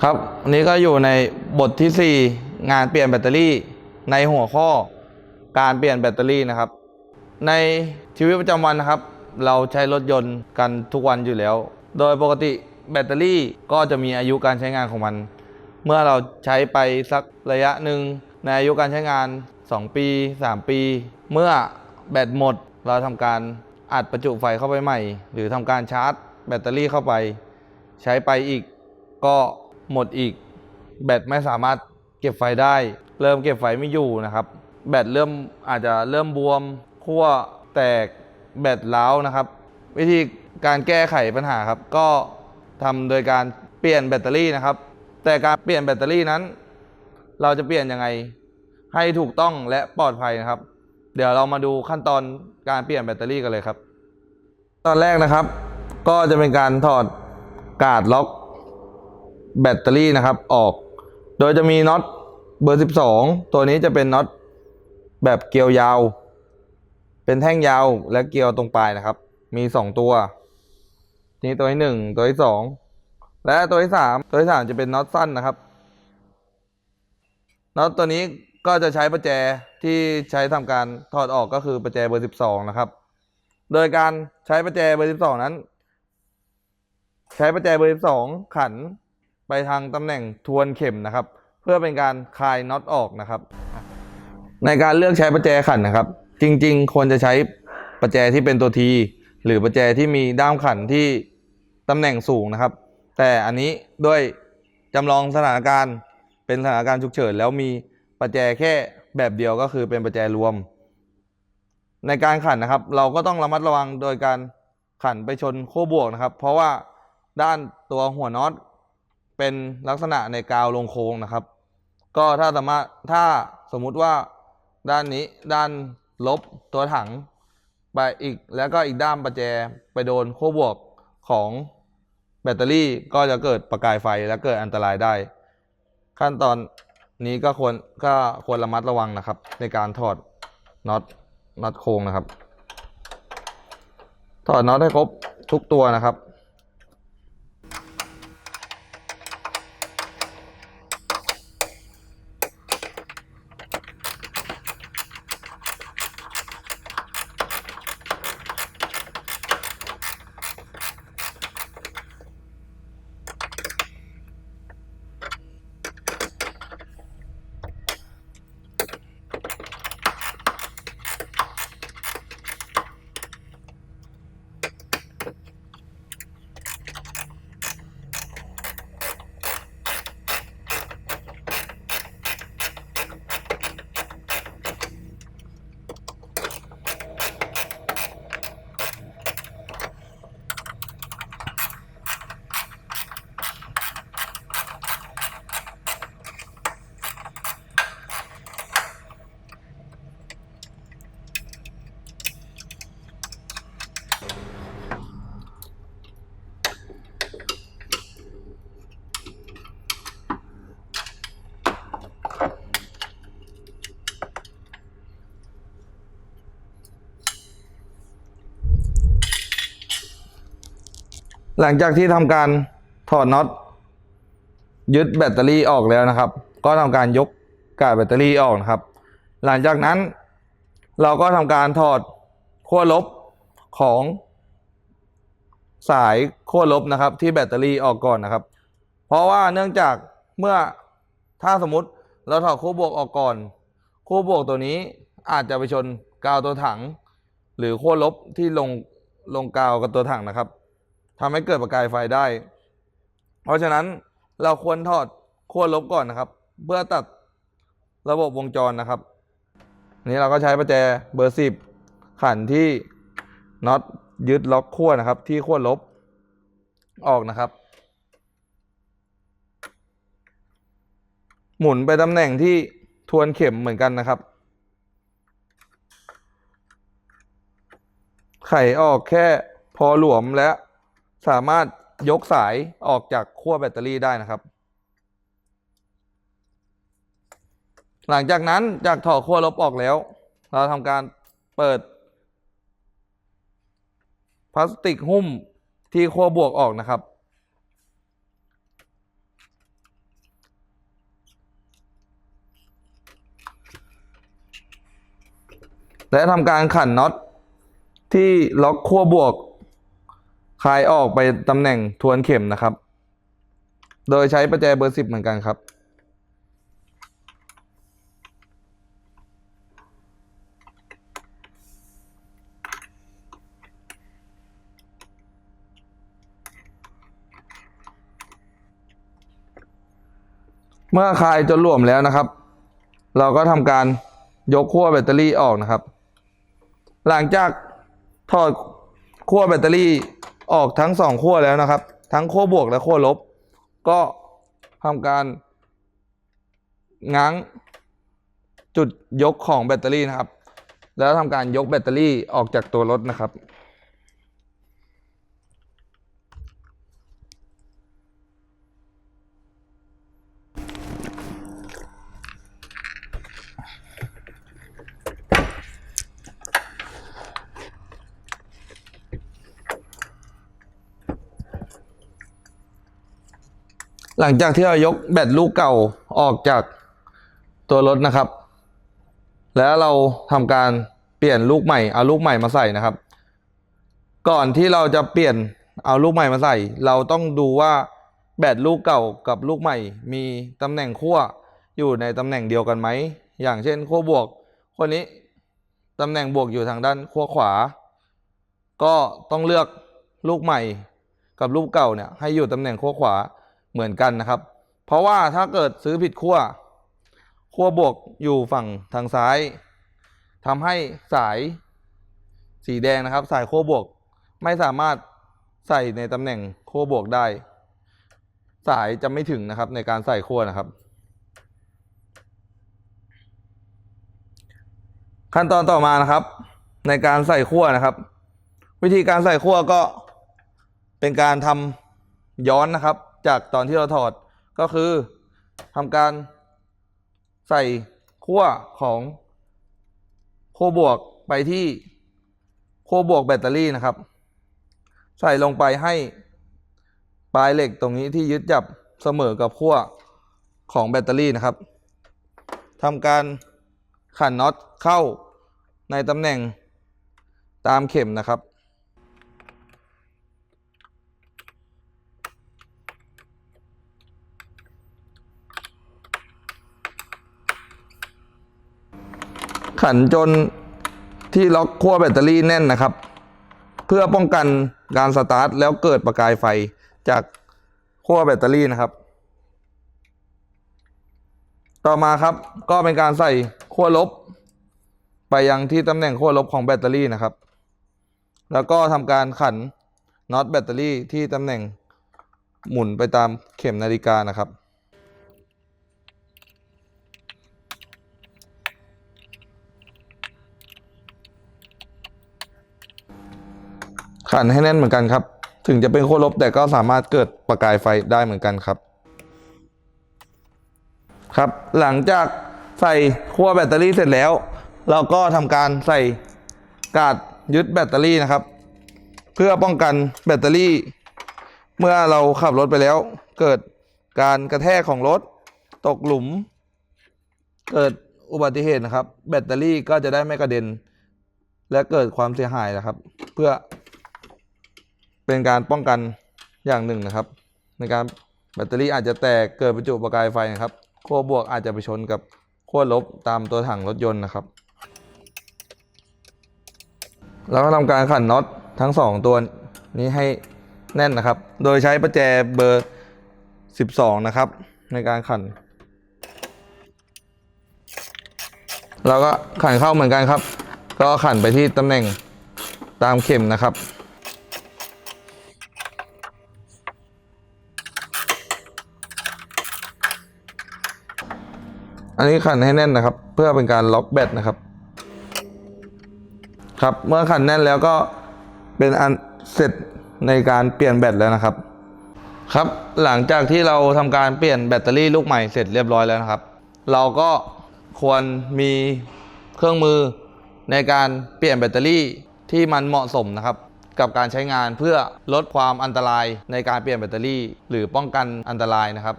ครับอันนี้ก็อยู่ในบทที่ 4 งานเปลี่ยนแบตเตอรี่ในหัวข้อการเปลี่ยนแบตเตอรี่นะครับ ในชีวิตประจำวันนะครับ เราใช้รถยนต์กันทุกวันอยู่แล้ว โดยปกติแบตเตอรี่ก็จะมีอายุการใช้งานของมัน เมื่อเราใช้ไปสักระยะหนึ่งในอายุการใช้งาน 2 ปี 3 ปี เมื่อแบตหมดเราทำการอัดประจุไฟเข้าไปใหม่ หรือทำการชาร์จ แบตเตอรี่เข้าไป ใช้ไปอีกก็ หมดอีก แบตไม่สามารถเก็บไฟได้ เริ่มเก็บไฟไม่อยู่นะครับ แบตเริ่มอาจจะเริ่มบวมขั้วแตกแบตร้าวนะครับ วิธีการแก้ไขปัญหาครับ ก็ทำโดยการเปลี่ยนแบตเตอรี่นะครับ แต่การเปลี่ยนแบตเตอรี่นั้น เราจะเปลี่ยนยังไงให้ถูกต้องและปลอดภัยนะครับ เดี๋ยวเรามาดูขั้นตอนการเปลี่ยนแบตเตอรี่กันเลยครับ ตอนแรกนะครับ ก็จะเป็นการถอดกาดล็อก แบตเตอรี่นะครับออก โดยจะมีน็อตเบอร์ 12 ตัวนี้จะเป็นน็อตแบบเกลียวยาว เป็นแท่งยาวและเกลียวตรงปลายนะครับ มี 2 ตัว นี่ตัวที่หนึ่งตัวที่สองและตัวที่สามตัวที่สามจะเป็นน็อตสั้นนะครับ น็อตตัวนี้ก็จะใช้ประแจที่ใช้ทำการถอดออกก็คือประแจเบอร์ 12 นะครับ โดยการใช้ประแจเบอร์ 12 นั้น ใช้ประแจเบอร์ 12 ขัน ไปทางตำแหน่งทวนเข็มนะครับ เพื่อเป็นการคลายน็อตออกนะครับ ในการเลือกใช้ประแจขันนะครับ จริงๆ ควรจะใช้ประแจที่เป็นตัวทีหรือประแจที่มีด้ามขันที่ตำแหน่งสูงนะครับ แต่อันนี้ด้วยจำลองสถานการณ์เป็นสถานการณ์ฉุกเฉินแล้วมีประแจแค่แบบเดียวก็คือเป็นประแจรวม ในการขันนะครับ เราก็ต้องระมัดระวังโดยการขันไปชนโค้บวกนะครับ เพราะว่าด้านตัวหัวน็อต เป็นลักษณะในกาวลงโค้งนะครับ ก็ถ้าสามารถถ้าสมมุติว่าด้านนี้ด้านลบตัวถังไปอีกแล้วก็อีกด้านประแจไปโดนขั้วบวกของแบตเตอรี่ก็จะเกิดประกายไฟและเกิดอันตรายได้ ขั้นตอนนี้ก็ควรก็ควรระมัดระวังนะครับ ในการถอดน็อตน็อตโค้งนะครับ ถอดน็อตให้ครบทุกตัวนะครับ หลังจากที่ทำการถอดน็อตยึดแบตเตอรี่ออกแล้วนะครับ ก็ทำการยกกาดแบตเตอรี่ออกนะครับ หลังจากนั้นเราก็ทำการถอดขั้วลบของสายขั้วลบนะครับ ที่แบตเตอรี่ออกก่อนนะครับ เพราะว่าเนื่องจากเมื่อถ้าสมมติเราถอดขั้วบวกออกก่อนขั้วบวกตัวนี้อาจจะไปชนกาวตัวถัง หรือขั้วลบที่ลงลงกาวกับตัวถังนะครับ ทำให้เกิดประกายไฟได้ เพราะฉะนั้นเราควรถอดขั้วลบก่อนนะครับ เพื่อตัดระบบวงจรนะครับ นี้เราก็ใช้ประแจเบอร์สิบขันที่น็อตยึดล็อกขั้วนะครับ ที่ขั้วลบออกนะครับ หมุนไปตำแหน่งที่ทวนเข็มเหมือนกันนะครับ ไขออกแค่พอหลวมและ สามารถยกสายออกจากขั้วแบตเตอรี่ได้นะครับ หลังจากนั้นจากถอดขั้วลบออกแล้ว เราทำการเปิด พลาสติกหุ้มที่ขั้วบวกออกนะครับ และทำการขันน็อตที่ล็อกขั้วบวก คลายออกไปตำแหน่งทวนเข็มนะครับ โดยใช้ประแจเบอร์สิบเหมือนกันครับ เมื่อคลายจนรวมแล้วนะครับ เราก็ทำการยกขั้วแบตเตอรี่ออกนะครับ หลังจากถอดขั้วแบตเตอรี่ ออกทั้งสองขั้วแล้วนะครับ ทั้งขั้วบวกและขั้วลบ ก็ทำการง้างจุดยกของแบตเตอรี่นะครับ แล้วทำการยกแบตเตอรี่ออกจากตัวรถนะครับ หลังจากที่เรายกแบตลูกเก่าออกจากตัวรถนะครับ แล้วเราทำการเปลี่ยนลูกใหม่เอาลูกใหม่มาใส่นะครับ ก่อนที่เราจะเปลี่ยนเอาลูกใหม่มาใส่ เราต้องดูว่าแบตลูกเก่ากับลูกใหม่ มีตำแหน่งขั้วอยู่ในตำแหน่งเดียวกันไหมอย่างเช่นขั้วบวกขั้วนี้ตำแหน่งบวกอยู่ทางด้านขั้วขวา ก็ต้องเลือกลูกใหม่กับลูกเก่าเนี่ยให้อยู่ตำแหน่งขั้วขวา เหมือนกันนะครับ เพราะว่าถ้าเกิดซื้อผิดขั้วขั้วบวกอยู่ฝั่งทางซ้ายทำให้สายสีแดงนะครับ สายขั้วบวกไม่สามารถใส่ในตำแหน่งขั้วบวกได้ สายจะไม่ถึงนะครับในการใส่ขั้วนะครับ ขั้นตอนต่อมานะครับ ในการใส่ขั้วนะครับ วิธีการใส่ขั้วก็เป็นการทำย้อนนะครับ จากตอนที่เราถอดก็คือทำการใส่ขั้วของขั้วบวกไปที่ขั้วบวกแบตเตอรี่นะครับ ใส่ลงไปให้ปลายเหล็กตรงนี้ที่ยึดจับเสมอกับขั้วของแบตเตอรี่นะครับทำการขันน็อตเข้าในตำแหน่งตามเข็มนะครับ ขันจนที่ล็อกขั้วแบตเตอรี่แน่นนะครับ เพื่อป้องกันการสตาร์ทแล้วเกิดประกายไฟจากขั้วแบตเตอรี่นะครับ ต่อมาครับก็เป็นการใส่ขั้วลบ ไปยังที่ตำแหน่งขั้วลบของแบตเตอรี่นะครับ แล้วก็ทำการขันน็อตแบตเตอรี่ที่ตำแหน่งหมุนไปตามเข็มนาฬิกานะครับ ขันให้แน่นเหมือนกันครับ ถึงจะเป็นขั้วลบแต่ก็สามารถเกิดประกายไฟได้เหมือนกันครับ ครับ หลังจากใส่ขั้วแบตเตอรี่เสร็จแล้ว เราก็ทำการใส่กาดยึดแบตเตอรี่นะครับ เพื่อป้องกันแบตเตอรี่ เมื่อเราขับรถไปแล้ว เกิดการกระแทกของรถ ตกหลุม เกิดอุบัติเหตุนะครับ แบตเตอรี่ก็จะได้ไม่กระเด็น และเกิดความเสียหายนะครับ เพื่อ เป็นการป้องกันอย่างหนึ่งนะครับ ในการแบตเตอรี่อาจจะแตกเกิดประจุประกายไฟนะครับขั้วบวกอาจจะไปชนกับขั้วลบตามตัวถังรถยนต์นะครับ แล้วก็ทำการขันน็อตทั้งสองตัวนี้ให้แน่นนะครับ โดยใช้ประแจเบอร์ 12 นะครับ ในการขัน เราก็ขันเข้าเหมือนกันครับ ก็ขันไปที่ตำแหน่งตามเข็มนะครับ อันนี้ขันให้แน่นนะครับ เพื่อเป็นการล็อกแบตนะครับ ครับเมื่อขันแน่นแล้วก็เป็นอันเสร็จในการเปลี่ยนแบตแล้วนะครับ ครับหลังจากที่เราทำการเปลี่ยนแบตเตอรี่ลูกใหม่เสร็จเรียบร้อยแล้วนะครับ เราก็ควรมีเครื่องมือในการเปลี่ยนแบตเตอรี่ที่มันเหมาะสมนะครับ กับการใช้งานเพื่อลดความอันตรายในการเปลี่ยนแบตเตอรี่ หรือป้องกันอันตรายนะครับ